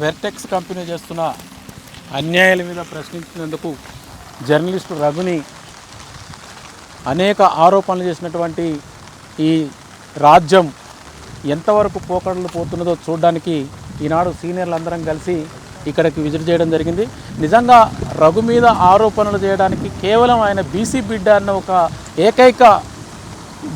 Vertex company చేస్తున్న అన్యాయాల మీద ప్రశ్నించినందుకు journalist రఘుని అనేక ఆరోపణలు చేసినటువంటి ఈ రాజ్యం ఎంతవరకు పోకడలు పోతున్నదో చూడడానికి ఈనాడు సీనియర్లు అందరం కలిసి ఇక్కడికి విజిట్ చేయడం జరిగింది. నిజంగా రఘు మీద ఆరోపణలు చేయడానికి కేవలం ఆయన బీసీ బిడ్డ అన్న ఒక ఏకైక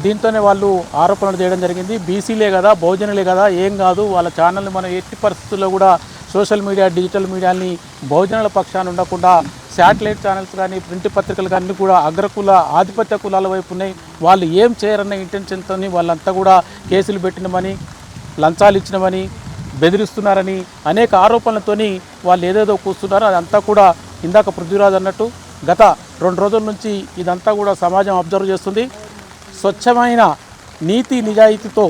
దీంతోనే వాళ్ళు ఆరోపణలు చేయడం జరిగింది. బీసీలే కదా బహుజనులే కదా ఏం కాదు. వాళ్ళ ఛానల్ని మనం ఎట్టి పరిస్థితుల్లో కూడా సోషల్ మీడియా డిజిటల్ మీడియాని బహుజనుల పక్షాన ఉండకుండా శాటిలైట్ ఛానల్స్ కానీ ప్రింట్ పత్రికలు కానీ కూడా అగ్రకుల ఆధిపత్య కులాల వైపు ఉన్నాయి. వాళ్ళు ఏం చేయరన్న ఇంటెన్షన్తో వాళ్ళంతా కూడా కేసులు పెట్టినమని లంచాలు ఇచ్చినమని బెదిరిస్తున్నారని అనేక ఆరోపణలతోని వాళ్ళు ఏదేదో కూస్తున్నారు. అదంతా కూడా ఇందాక పృథ్వీరాజ్ అన్నట్టు గత రెండు రోజుల నుంచి ఇదంతా కూడా సమాజం అబ్జర్వ్ చేస్తుంది. స్వచ్ఛమైన నీతి నిజాయితీతో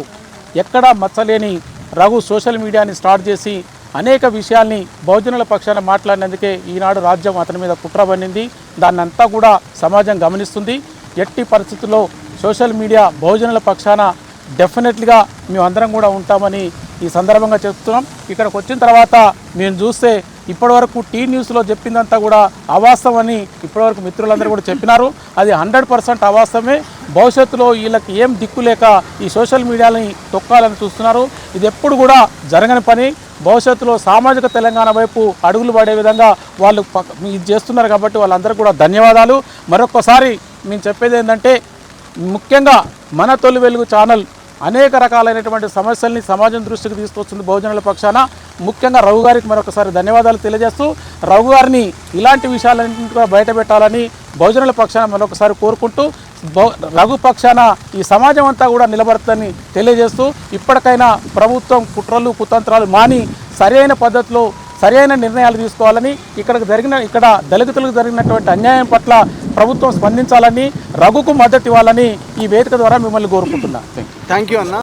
ఎక్కడా మచ్చలేని రఘు సోషల్ మీడియాని స్టార్ట్ చేసి అనేక విషయాల్ని బహుజనుల పక్షాన మాట్లాడినందుకే ఈనాడు రాజ్యం అతని మీద కుట్ర పన్నింది. దాన్ని అంతా కూడా సమాజం గమనిస్తుంది. ఎట్టి పరిస్థితుల్లో సోషల్ మీడియా బహుజనుల పక్షాన డెఫినెట్లీగా మేమందరం కూడా ఉంటామని ఈ సందర్భంగా చెప్తున్నాం. ఇక్కడికి వచ్చిన తర్వాత మేము చూస్తే ఇప్పటివరకు టీ న్యూస్లో చెప్పిందంతా కూడా అవాస్తవని ఇప్పటివరకు మిత్రులందరూ కూడా చెప్పినారు. అది హండ్రెడ్ పర్సెంట్ అవాస్తవమే. భవిష్యత్తులో వీళ్ళకి ఏం దిక్కు లేక ఈ సోషల్ మీడియాని తొక్కాలని చూస్తున్నారు. ఇది ఎప్పుడు కూడా జరగని పని. భవిష్యత్తులో సామాజిక తెలంగాణ వైపు అడుగులు పడే విధంగా వాళ్ళు ఇది చేస్తున్నారు కాబట్టి వాళ్ళందరికీ కూడా ధన్యవాదాలు. మరొకసారి మేము చెప్పేది ఏంటంటే ముఖ్యంగా మన తొలి వెలుగు ఛానల్ అనేక రకాలైనటువంటి సమస్యల్ని సమాజం దృష్టికి తీసుకొస్తుంది బహుజనుల పక్షాన. ముఖ్యంగా రఘు గారికి మరొకసారి ధన్యవాదాలు తెలియజేస్తూ రఘు గారిని ఇలాంటి విషయాలన్నింటి కూడా బయట పెట్టాలని బహుజనుల పక్షాన మరొకసారి కోరుకుంటూ రఘు పక్షాన ఈ సమాజం అంతా కూడా నిలబడుతుందని తెలియజేస్తూ ఇప్పటికైనా ప్రభుత్వం కుట్రలు కుతంత్రాలు మాని సరైన పద్ధతిలో సరైన నిర్ణయాలు తీసుకోవాలని ఇక్కడికి జరిగిన ఇక్కడ దళితులకు జరిగినటువంటి అన్యాయం పట్ల ప్రభుత్వం స్పందించాలని రఘుకు మద్దతు ఇవ్వాలని ఈ వేదిక ద్వారా మిమ్మల్ని కోరుకుంటున్నా. థ్యాంక్ యూ అన్న.